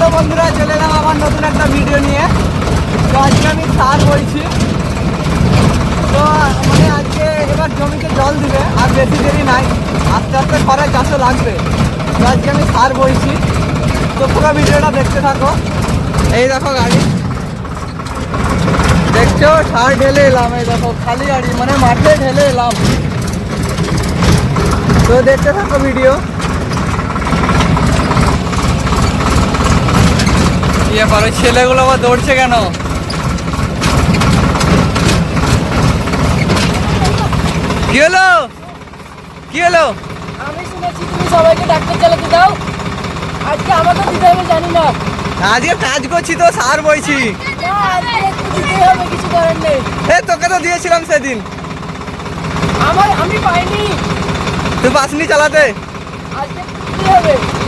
Hello বন্ধুরা, চলে এলাম আমার নতুন একটা ভিডিও নিয়ে। তো আজকে আমি সার বলছি তো মানে আজকে এবার জমিতে জল দিবে, আর বেশি দেরি নাই। আস্তে আস্তে খরায় চাষও লাগবে। তো আজকে আমি সার বলছি তো পুরো ভিডিওটা দেখতে থাকো। এই দেখো গাড়ি। দেখছ? সার ঢেলে এলাম, এই দেখো, খালি গাড়ি মানে মাঠে ঢেলে এলাম। তো দেখতে থাকো ভিডিও ইয়ে পারো ছেলেগুলো আবার দৌড়ছে কেন? কি হলো? কি হলো? আমি শুনেছি তুমি সবাইকে ডাক্তার চালাতে দাও। আজকে আমাকে দিতে হবে জানি না। আজকে কাজ করছি তো সার বইছি। কিছু করার নেই। এ তোকে তো দিয়েছিলাম সেদিন। আমার আমি পাইনি। তুই পাসনি চালাতে। আজকে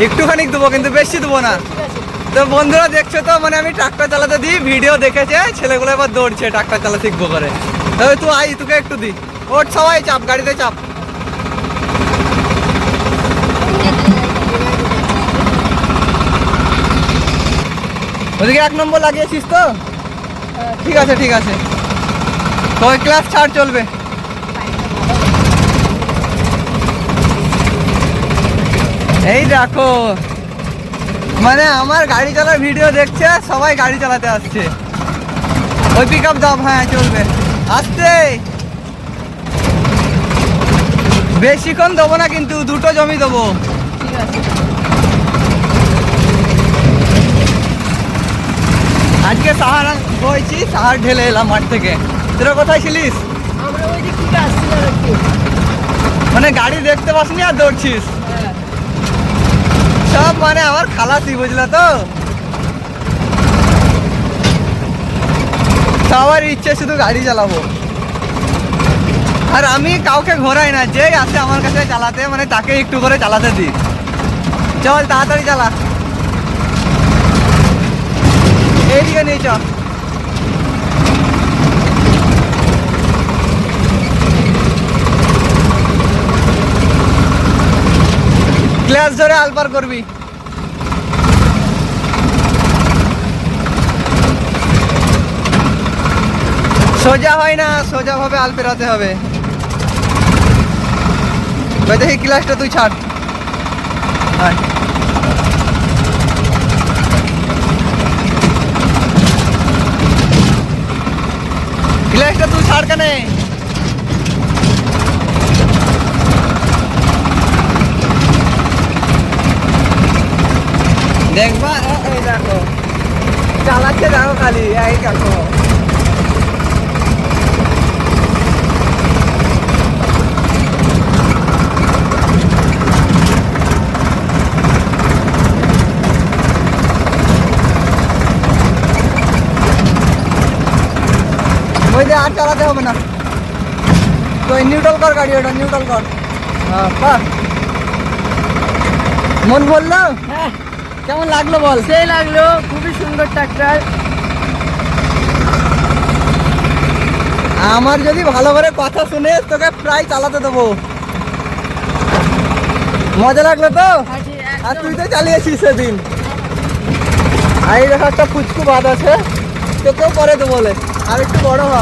একটুখানি দেবো কিন্তু বেশি দেবো না। ঠিক আছে। তো বন্ধুরা দেখছ তো মানে আমি ট্রাক্টর চালাতে দিই, ভিডিও দেখেছে, ছেলেগুলো এবার দৌড়ছে ট্রাক্টর চালা শিখব করে। তবে তুই আই তোকে একটু দি ওট সবাই, চাপ, গাড়িতে চাপ। ওদিকে এক নম্বর লাগিয়েছিস তো? ঠিক আছে ঠিক আছে। তো ক্লাস ছাড়, চলবে। এই দেখো মানে আমার গাড়ি চালার ভিডিও দেখছে সবাই গাড়ি চালাতে আসছে। ওই পিক আপ দাও হ্যাঁ চলবে। আসতে। বেশিক্ষণ দেবো না কিন্তু দুটো জমি দেবো। আজকে সাহার বইছি সাহার ঢেলে এলাম মাঠ থেকে। তোরা কোথায় ছিলিস? মানে গাড়ি দেখতে পাসনি আর দৌড়ছিস? হ্যাঁ। সব মানে আমার খালাসি, বুঝলা তো? সবার ইচ্ছে শুধু গাড়ি চালাবো। আর আমি কাউকে ঘোরাই না যে আসে আমার কাছে চালাতে মানে তাকে একটু করে চালাতে দিই। চল, তাড়াতাড়ি চালা। এইদিকে নিয়ে চল ক্লাস ধরে আলপার করবি। সোজা হয় না সোজা ভাবে আল পেরাতে হবে। দেখি ক্লাসটা তুই ছাড়। ক্লাসটা তুই ছাড় কেনে। দেখবা এ- এই দেখো চালাচ্ছে দেখো খালি এই দেখো ওই যে আর চালাতে হবে না তো নিউট্রাল কর গাড়ি ওটা নিউট্রাল কর হ্যাঁ বাহ। মন বলল হ্যাঁ কেমন লাগল বল? সেই লাগল খুবই সুন্দর ট্রাক্টর আমার যদি ভালো করে কথা শুনে তোকে প্রায় চালাতে দেবো। মজা লাগল তো? আর তুই তো চালিয়েছিস সেদিন। আর এই দেখো একটা ফুচকু বাদ আছে তোকেও করে দেবো বলে। আর একটু বড় হ।